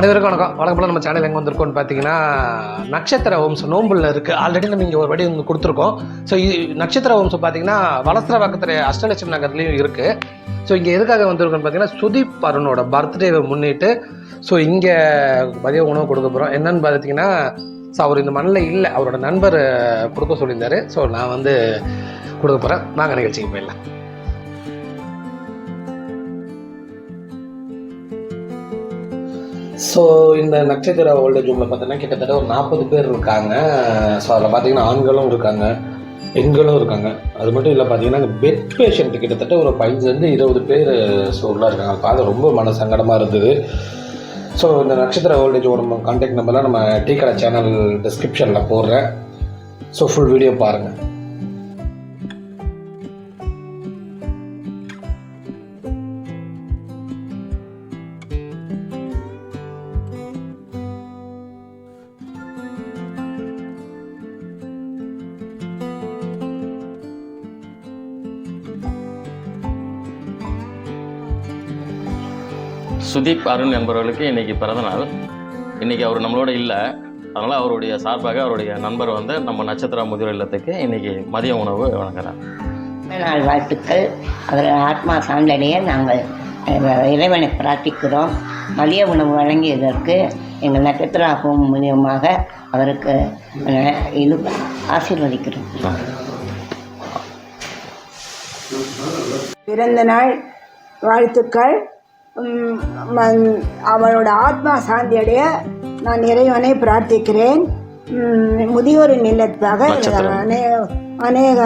அனைவருக்கும் வணக்கம். வழக்கம் போல் நம்ம சேனல் எங்கே வந்திருக்கோம்னு பார்த்தீங்கன்னா நட்சத்திர வம்சம் நோம்புல இருக்குது ஆல்ரெடி நம்ம இங்கே ஒரு வடி வந்து கொடுத்துருக்கோம். ஸோ நட்சத்திர வம்சம் பார்த்தீங்கன்னா வளசர பக்கத்தில் அஷ்டலட்சுமி நகர்லேயும் இருக்குது ஸோ இங்கே எதுக்காக வந்திருக்கோம்னு பார்த்தீங்கன்னா சுதீப் அருணோட பர்த்டேவை முன்னிட்டு ஸோ இங்கே மதிய உணவு கொடுக்க போகிறோம் என்னன்னு பார்த்தீங்கன்னா ஸோ அவர் இந்த மண்ணில் இல்லை. அவரோட நண்பர் கொடுக்க சொல்லியிருந்தாரு. ஸோ நான் வந்து கொடுக்க போகிறேன் நாங்கள் நிகழ்ச்சிக்கு போயிடலாம். ஸோ இந்த நட்சத்திர ஓல்டேஜ் ரூமில் பார்த்தீங்கன்னா கிட்டத்தட்ட ஒரு நாற்பது பேர் இருக்காங்க. ஸோ அதில் பார்த்தீங்கன்னா ஆண்களும் இருக்காங்க பெண்களும் இருக்காங்க. அது மட்டும் இல்லை பார்த்தீங்கன்னா பெட் பேஷண்ட் கிட்டத்தட்ட ஒரு பதினஞ்சு இருபது பேர் ஸோ இருக்காங்க. பார்த்து பார்க்க ரொம்ப மன சங்கடமாக இருந்தது. ஸோ இந்த நட்சத்திர ஓல்டேஜ் நம்ம கான்டாக்ட் நம்பர்லாம் நம்ம டீ கடை சேனல் டிஸ்கிரிப்ஷனில் போடுறேன். ஸோ ஃபுல் வீடியோ பாருங்கள் சுதீப் அருண் என்பவர்களுக்கு இன்னைக்கு பிறந்த நாள். இன்னைக்கு அவர் நம்மளோட இல்லை. அதனால் அவருடைய சார்பாக அவருடைய நண்பர் வந்து நம்ம நட்சத்திர முதியோர் இல்லத்துக்கு இன்னைக்கு மதிய உணவு வழங்குறார். நாள் வாழ்த்துக்கள். அவர் ஆத்மா சாந்தடைய நாங்கள் இறைவனை பிரார்த்திக்கிறோம். மதிய உணவு வழங்கியதற்கு எங்கள் நட்சத்திராகும் மூலியமாக அவருக்கு இது ஆசீர்வதிக்கிறோம். பிறந்த நாள் வாழ்த்துக்கள். அவளோட ஆத்மா சாந்தியடைய நான் இறைவனை பிரார்த்திக்கிறேன். முதியோரின் இல்லத்துக்காக. அநேக அநேக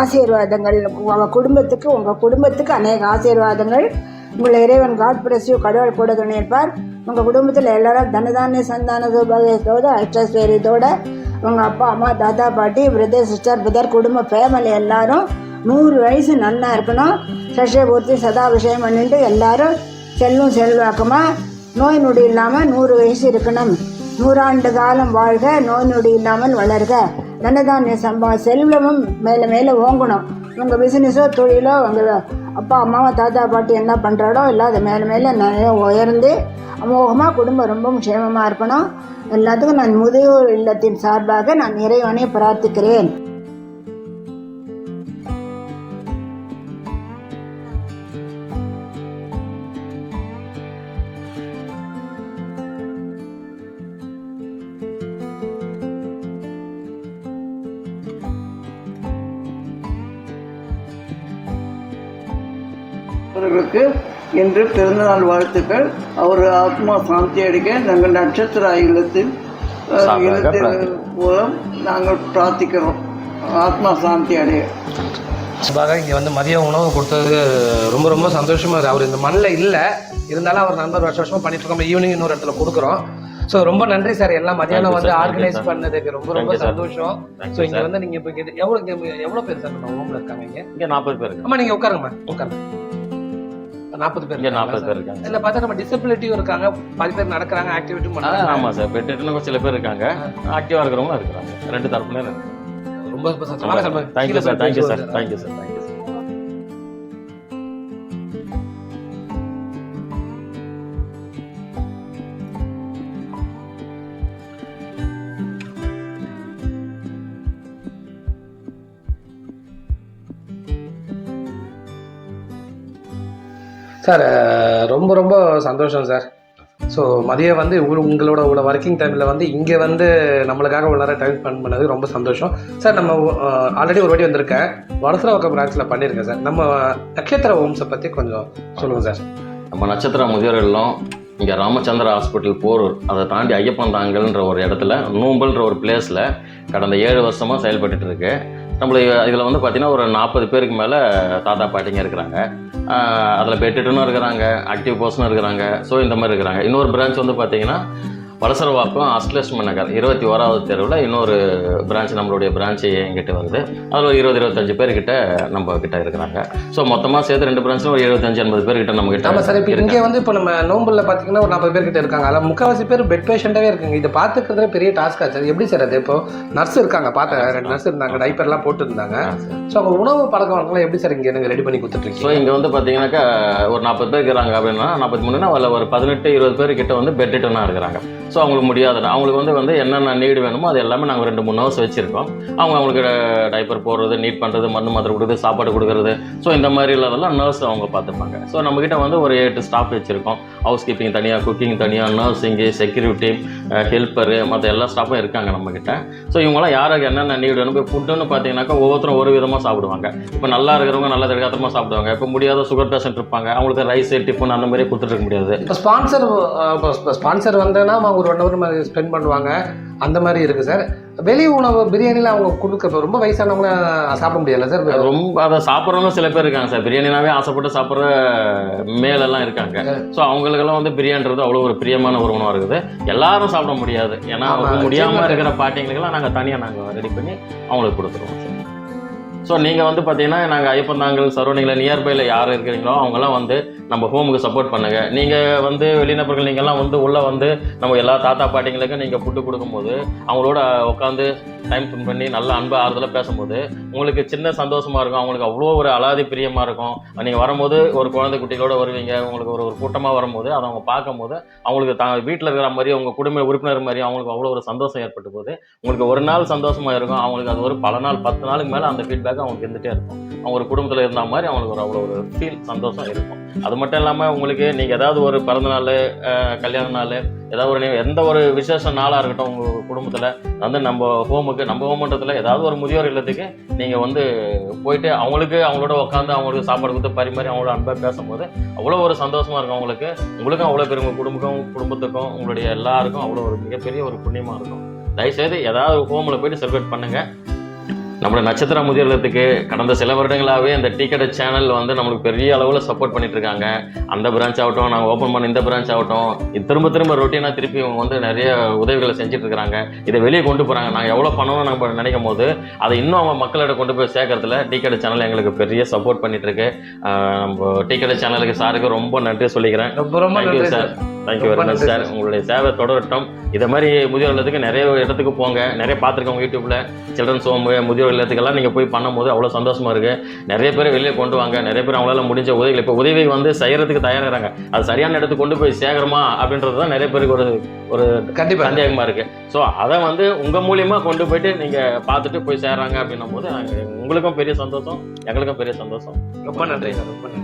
ஆசீர்வாதங்கள் உங்கள் குடும்பத்துக்கு உங்கள் குடும்பத்துக்கு அநேக ஆசீர்வாதங்கள். உங்களை இறைவன் காட் பிரசிவ் கடவுள் கூட துணை இருப்பார் உங்கள் குடும்பத்தில் எல்லாரும் தனதானிய சந்தான சௌபாகியத்தோட உங்கள் அப்பா அம்மா தாத்தா பாட்டி பிரதர் சிஸ்டர் பிரதர் குடும்ப ஃபேமிலி எல்லாரும் நூறு வயசு நல்லா இருக்கணும். சஷ்யபூர்த்தி சதாபிஷேகம் பண்ணிட்டு எல்லாரும் செல்லும் செல்வாக்கமாக நோய் நொடி இல்லாமல் நூறு வயசு இருக்கணும். நூறாண்டு காலம் வாழ்க நோய் நொடி இல்லாமல் வளர்க. தனதானிய சம்பா செல்வமும் மேலே மேலே ஓங்கணும். உங்கள் பிஸ்னஸோ தொழிலோ உங்கள் அப்பா அம்மாவோ தாத்தா பாட்டி என்ன பண்ணுறாடோ இல்லாத அது மேலே மேலே நிறைய உயர்ந்து அமோகமாக குடும்பம் ரொம்பவும் க்ஷேமமாக இருக்கணும். எல்லாத்துக்கும் நான் முதியோர் இல்லத்தின் சார்பாக நான் இறைவனை பிரார்த்திக்கிறேன். அவர்களுக்கு இன்று பிறந்தநாள் வாழ்த்துக்கள். அவர் ஆத்மா சாந்தி அடைக்க நாங்கள் நட்சத்திர இல்லத்தில் இல்லத்தின். மூலம் நாங்கள் பிரார்த்திக்கிறோம். ஆத்மா சாந்தி அடைய. சார்பாக இங்கே வந்து மதிய உணவு கொடுத்தது ரொம்ப ரொம்ப சந்தோஷமாக இருக்குது அவர் இந்த மண்ணில் இல்லை. இருந்தாலும் அவர் நண்பர் வருஷ வருஷமாக பண்ணிட்டு இருக்கோம். ஈவினிங் இன்னொரு இடத்துல கொடுக்குறோம். ஸோ ரொம்ப நன்றி சார். எல்லாம் மதியானம் வந்து ஆர்கனைஸ். பண்ணதுக்கு ரொம்ப ரொம்ப. சந்தோஷம். ஸோ இங்கே. வந்து நீங்கள் இப்போ எவ்வளோ எவ்வளோ பேர் சார்? நம்ம ரூமில் இருக்காங்க இங்கே? நாற்பது பேர் அம்மா நீங்கள் உட்காருங்கம்மா. உட்காருங்க. நாற்பது பேர் நாற்பது? பேர் இருக்காங்க. இல்ல பார்த்தா நம்ம டிசபிலிட்டியும் இருக்காங்க. பாதி பேர் நடக்கிறாங்க ஆக்டிவிட்டியும் பண்றாங்க. ஆமாம் சார் பெட்டுன்னு சில பேர் இருக்காங்க. ஆக்டிவாக இருக்கிறவங்களும் இருக்கிறாங்க. ரெண்டு தரப்புலையும் இருக்காங்க ரொம்ப ரொம்ப சந்தோஷம் thank you sir thank you sir thank you sir thank you sir sir ரொம்ப ரொம்ப சந்தோஷம் சார். ஸோ மதியம் வந்து உங்களோட உங்களோட ஒர்க்கிங் டைமில் வந்து இங்கே வந்து நம்மளுக்காக உள்ளார டைம் ஸ்பெண்ட் பண்ணது ரொம்ப சந்தோஷம். சார் நம்ம ஆல்ரெடி ஒரு வாட்டி வந்திருக்கேன். வளசரவாக்கம் பிரான்ச்சில் பண்ணியிருக்கேன் சார். நம்ம நட்சத்திர ஓம்ஸை பற்றி கொஞ்சம் சொல்லுங்கள் சார். நம்ம நட்சத்திர முதியோர் இல்லம் இங்கே ராமச்சந்திர ஹாஸ்பிட்டல் போரூர் அதை தாண்டி ஐயப்பன் தாங்கல்ன்ற ஒரு இடத்துல நூம்பல்ன்ற ஒரு பிளேஸில் கடந்த ஏழு வருஷமாக செயல்பட்டுட்டு இருக்கு. நம்மளை இதில் வந்து பார்த்தீங்கன்னா ஒரு நாற்பது பேருக்கு மேலே தாத்தா பாட்டிங்க இருக்கிறாங்க. அதில் பெட்டுட்டுன்னு இருக்கிறாங்க ஆக்டிவ் பர்சனும் இருக்கிறாங்க. ஸோ இந்த மாதிரி இருக்கிறாங்க. இன்னொரு பிரான்ச் வந்து பார்த்தீங்கன்னா வலசரவாக்கம் அஷ்டலட்சுமி நகர் இருபத்தி ஓராவது தெருவில் இன்னொரு பிரான்ச் நம்மளுடைய பிரான்ச் எங்கிட்ட வருது. அதில் ஒரு இருபது இருபத்தஞ்சு பேர் கிட்ட நம்ம கிட்ட இருக்கிறாங்க. ஸோ மொத்தமாக சேர்த்து ரெண்டு பிரான்ச்சில் ஒரு எழுபத்தஞ்சு எண்பது பேர் கிட்ட நம்ம கிட்ட ஆமா சார் இப்போ. இங்கே வந்து இப்போ நம்ம நோம்புல பார்த்தீங்கன்னா ஒரு நாற்பது பேர் கிட்ட இருக்காங்க. அதில் முக்கால்வாசி பேர் பெட் பேஷண்ட்டாகவே இருக்குங்க. இதை பார்த்துக்கிறதுல பெரிய டாஸ்க்காக சார். எப்படி சார் அது? இப்போ நர்ஸ் இருக்காங்க. பார்த்தேன் ரெண்டு நர்ஸ் இருந்தாங்க. டைப்பர்லாம் போட்டு இருந்தாங்க ஸோ அவங்க உணவு பழக்க வழக்கம்லாம் எப்படி சார் இங்கே எனக்கு ரெடி பண்ணி ஸோ கொடுத்துட்ருக்கீங்க இங்கே வந்து பார்த்தீங்கன்னாக்கா ஒரு நாற்பது பேர் இருக்கிறாங்க அப்படின்னா நாற்பத்தி மூணுனா அதில் ஒரு பதினெட்டு இருபது பேர் கிட்ட வந்து பெட் ரிட்டனாக இருக்கிறாங்க. ஸோ அவங்களுக்கு முடியாது அவங்களுக்கு வந்து வந்து என்னென்ன நீடு வேணுமோ அது எல்லாமே நாங்கள் ரெண்டு மூணு ஹவர்ஸ் வச்சுருக்கோம். அவங்க அவங்களுக்கு டைப்பர் போடுறது நீட் பண்ணுறது மருந்து மாத்திரை கொடுக்குறது சாப்பாடு கொடுக்குறது. ஸோ இந்த மாதிரி இல்லாதெல்லாம் நர்ஸ் அவங்க பார்த்துப்பாங்க. ஸோ நம்மக்கிட்ட வந்து ஒரு எட்டு ஸ்டாஃப் வச்சுருக்கோம். ஹவுஸ் கீப்பிங் தனியாக குக்கிங் தனியாக நர்சிங்கு செக்யூரிட்டி ஹெல்ப்பரு மற்ற எல்லா ஸ்டாஃபும் இருக்காங்க நம்மக்கிட்ட ஸோ இவங்களாம் யாருக்கு என்னென்ன நீடு வேணும் இப்போ ஃபுட்டுன்னு பார்த்தீங்கன்னாக்கா ஒவ்வொருத்தரும் ஒரு விதமாக சாப்பிடுவாங்க. இப்போ நல்லா இருக்கிறவங்க நல்லா திடகாத்தமாக சாப்பிடுவாங்க. இப்போ முடியாத சுகர் பேஷண்ட் இருப்பாங்க. அவங்களுக்கு ரைஸ் டிஃபன் அந்த மாதிரி கொடுத்துட்டு இருக்க முடியாது. இப்போ ஸ்பான்சர் இப்போ ஸ்பான்சர் வந்தேன்னா அவங்க ஒரு ஒன் ஹவர் ஸ்பெண்ட் பண்ணுவாங்க. அந்த மாதிரி இருக்குது சார். வெளி உணவு பிரியாணியில் அவங்க கொடுக்க ரொம்ப வயசானவங்கள சாப்பிட முடியல சார். ரொம்ப அதை சாப்பிட்றவங்க சில பேர் இருக்காங்க சார். பிரியாணினாவே ஆசைப்பட்டு சாப்பிட்ற மேலெல்லாம் இருக்காங்க. ஸோ அவங்களுக்கெல்லாம் வந்து பிரியாணின்றது அவ்வளோ ஒரு பிரியமான ஒரு உணவாக இருக்குது. எல்லாரும் சாப்பிட முடியாது. ஏன்னா முடியாமல். இருக்கிற பாட்டிங்களுக்கெல்லாம் நாங்கள் தனியாக நாங்கள் ரெடி பண்ணி அவங்களுக்கு கொடுத்துருவோம் சார். ஸோ நீங்கள் வந்து பார்த்தீங்கன்னா நாங்கள் ஐப்பந்தாங்கல் சரௌண்டிங்கில் நியர்பையில் யார் இருக்கிறீங்களோ அவங்கெல்லாம் வந்து நம்ம ஹோமுக்கு சப்போர்ட் பண்ணுங்க. நீங்கள் வந்து வெளிநபர்கள் நீங்கள்லாம் வந்து உள்ளே வந்து நம்ம எல்லா தாத்தா பாட்டிங்களுக்கும் நீங்கள் ஃபுட்டு கொடுக்கும்போது அவங்களோட உட்காந்து டைம் ஸ்பெண்ட் பண்ணி நல்ல அன்பு ஆறுதலாக பேசும்போது உங்களுக்கு சின்ன சந்தோஷமா இருக்கும். அவங்களுக்கு அவ்வளோ ஒரு அலாதி பிரியமா இருக்கும். நீங்கள் வரும்போது ஒரு குழந்தை குட்டிகளோட வருவீங்க. உங்களுக்கு ஒரு ஒரு கூட்டமாக வரும்போது அதை அவங்க பார்க்கும்போது அவங்களுக்கு தான் வீட்டில் இருக்கிற மாதிரி அவங்க குடும்ப உறுப்பினர் மாதிரி அவங்களுக்கு அவ்வளோ ஒரு சந்தோஷம் ஏற்பட்டு போகுது. உங்களுக்கு ஒரு நாள் சந்தோஷமா இருக்கும். அவங்களுக்கு அது ஒரு பல நாள் பத்து நாளுக்கு மேலே அந்த ஃபீட்பேக் அவங்களுக்கு இருந்துகிட்டே இருக்கும். அவங்க ஒரு குடும்பத்தில் இருந்த மாதிரி அவங்களுக்கு ஒரு அவ்வளோ ஒரு ஃபீல் சந்தோஷம் இருக்கும். அது மட்டும் இல்லாமல் உங்களுக்கு நீங்கள் ஏதாவது ஒரு பிறந்த நாள் கல்யாண நாள் ஏதாவது ஒரு எந்த ஒரு விசேஷ நாளாக இருக்கட்டும் உங்கள் குடும்பத்தில் வந்து நம்ம ஹோமுக்கு நம்ம ஹோமன்றத்தில் ஏதாவது ஒரு முதியோர் இல்லத்துக்கு நீங்கள் வந்து போயிட்டு அவங்களுக்கு அவங்களோட உட்காந்து அவங்களுக்கு சாப்பாடு கொடுத்து பரிமாறி அவங்களோட அன்பாக பேசும்போது அவ்வளோ ஒரு சந்தோஷமாக இருக்கும் அவங்களுக்கு உங்களுக்கும் அவ்வளோ பெரிய உங்கள் குடும்பக்கும் குடும்பத்துக்கும் உங்களுடைய எல்லாருக்கும் அவ்வளோ ஒரு மிகப்பெரிய ஒரு புண்ணியமாக இருக்கும். தயவுசெய்து ஏதாவது ஹோமில் போயிட்டு செலிப்ரேட் பண்ணுங்கள் நம்மளோட நட்சத்திர முதியோர்களுக்கு கடந்த சில வருடங்களாகவே இந்த டீக்கெட் சேனல் வந்து நம்மளுக்கு பெரிய அளவில் சப்போர்ட் பண்ணிட்டு இருக்காங்க. அந்த பிரான்ச் ஆகட்டும் நாங்கள் ஓப்பன் பண்ண இந்த பிரான்ச் ஆகட்டும் இது திரும்ப திரும்ப ரொட்டீனாக திருப்பி இவங்க வந்து நிறைய உதவிகளை செஞ்சுட்டு இருக்காங்க. இதை வெளியே கொண்டு போகிறாங்க நாங்கள் எவ்வளோ பண்ணணும்னு நம்ம நினைக்கும் போது அதை இன்னும் அவங்க மக்களிடம் கொண்டு போய் சேர்க்கறதுல டீக்கெட் சேனல் எங்களுக்கு பெரிய சப்போர்ட் பண்ணிட்டு இருக்கு. நம்ம டீக்கெட் சேனலுக்கு சாருக்கு ரொம்ப நன்றி சொல்லிக்கிறேன். ரொம்ப ரொம்ப நன்றி sir. Thank you very much sir. உங்களுடைய சேவை தொடரட்டும். இதை மாதிரி முதியோர் இல்லத்துக்கு நிறைய இடத்துக்கு போங்க. நிறைய பார்த்துருக்கோங்க யூடியூப்ல சில்ட்ரன்ஸ் ஹோம் முதியோர் இல்லத்துக்கெல்லாம் நீங்கள் போய் பண்ணும்போது அவ்வளோ சந்தோஷமா இருக்கு. நிறைய பேர் வெளியே கொண்டு வாங்க. நிறைய பேர் அவங்களால முடிஞ்ச உதவிகள். இப்போ உதவி வந்து செய்யறதுக்கு தயாராகிறாங்க. அது சரியான இடத்துக்கு கொண்டு போய் சேகரமா அப்படின்றது தான் நிறைய பேருக்கு ஒரு ஒரு கண்டிப்பாக சந்தேகமா இருக்கு. ஸோ அதை வந்து உங்க மூலியமா கொண்டு போயிட்டு நீங்க பார்த்துட்டு போய் சேர்றாங்க அப்படின்னும் போது நாங்க- உங்களுக்கும் பெரிய சந்தோஷம் எங்களுக்கும் பெரிய சந்தோஷம். ரொம்ப நன்றி சார். ரொம்ப நன்றி.